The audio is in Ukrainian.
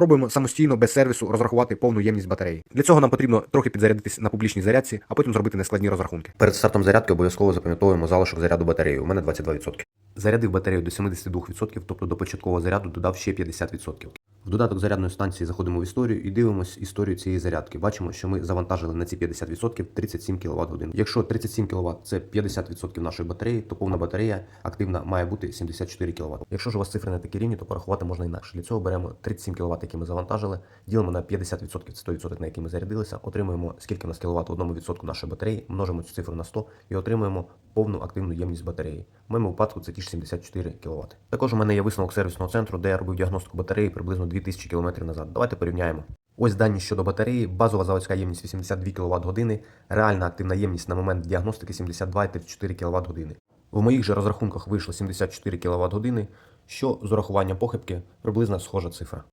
Спробуємо самостійно без сервісу розрахувати повну ємність батареї. Для цього нам потрібно трохи підзарядитись на публічній зарядці, а потім зробити нескладні розрахунки. Перед стартом зарядки обов'язково запам'ятовуємо залишок заряду батареї. У мене 22%. Зарядив батарею до 72%, тобто до початкового заряду додав ще 50%. В додаток зарядної станції заходимо в історію і дивимось історію цієї зарядки. Бачимо, що ми завантажили на ці 50% 37 кВт годин. Якщо 37 кВт це 50% нашої батареї, то повна батарея активна має бути 74 кВт. Якщо ж у вас цифри не такі рівні, то порахувати можна інакше. Для цього беремо 37 кВт, які ми завантажили, ділимо на 50% це 100%, на який ми зарядилися, отримуємо скільки у нас кВт в одному відсотку нашої батареї, множимо цю цифру на 100 і отримуємо повну активну ємність батареї. В моєму випадку це ті ж 74 кВт. Також у мене є висновок сервісного центру, де я робив діагностику батареї приблизно 2000 км назад. Давайте порівняємо. Ось дані щодо батареї, базова заводська ємність 82 кВт реальна активна ємність на момент діагностики 72,34 кВт. В моїх же розрахунках вийшло 74 кВт що з урахуванням похибки приблизно схожа цифра.